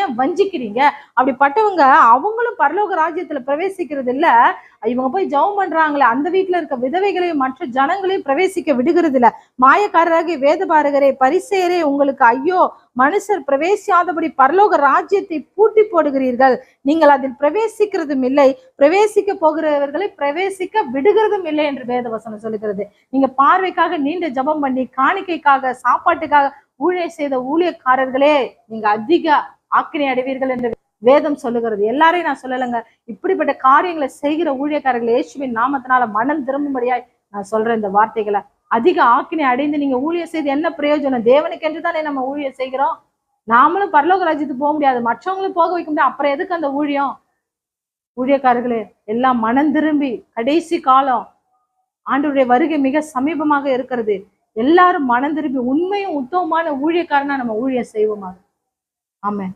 ஏன் வஞ்சிக்கிறீங்க? அப்படிப்பட்டவங்க அவங்களும் பரலோக ராஜ்யத்துல பிரவேசிக்கிறது இல்ல. இவங்க போய் ஜெபம் பண்றாங்களே அந்த வீட்டுல இருக்க விதவைகளையும் மற்ற ஜனங்களையும் பிரவேசிக்க விடுகிறது இல்ல மாயக்காரராகிய வேதபாரகரே பரிசேரே உங்களுக்கு ஐயோ மனுஷர் பிரவேசியாதபடி பரலோக ராஜ்யத்தை பூட்டி போடுகிறீர்கள். நீங்கள் அதில் பிரவேசிக்கிறதும் இல்லை. பிரவேசிக்க போகிறவர்களை பிரவேசிக்க விடுகிறதும் இல்லை என்று வேதவசனம் சொல்லுகிறது. நீங்க பார்வைக்காக நீண்ட ஜெபம் பண்ணி காணிக்கைக்காக சாப்பாட்டுக்காக ஊழிய செய்த ஊழியக்காரர்களே நீங்க அதிக ஆக்கினை அடைவீர்கள் என்று வேதம் சொல்லுகிறது. எல்லாரையும் நான் சொல்லலைங்க. இப்படிப்பட்ட காரியங்களை செய்கிற ஊழியக்காரர்கள் இயேசுவின் நாமத்தினால மனம் திரும்பும்படியாய் நான் சொல்றேன் இந்த வார்த்தைகளை. அதிக ஆக்கினை அடைந்து நீங்க ஊழியம் செய்து என்ன பிரயோஜனம்? தேவனுக்கு என்று தானே நம்ம ஊழியம் செய்கிறோம். நாமளும் பரலோக ராஜ்யத்துக்கு போக முடியாது. மற்றவங்களும் போக வைக்க முடியாது. அப்புறம் எதுக்கு அந்த ஊழியம்? ஊழியக்காரர்களே எல்லாம் மனம் திரும்பி கடைசி காலம் ஆண்டுடைய வருகை மிக சமீபமாக இருக்கிறது. எல்லாரும் மனம் திரும்பி உண்மையும் உத்தமமான ஊழியக்காரனா நம்ம ஊழியம் செய்வோமாக. Amen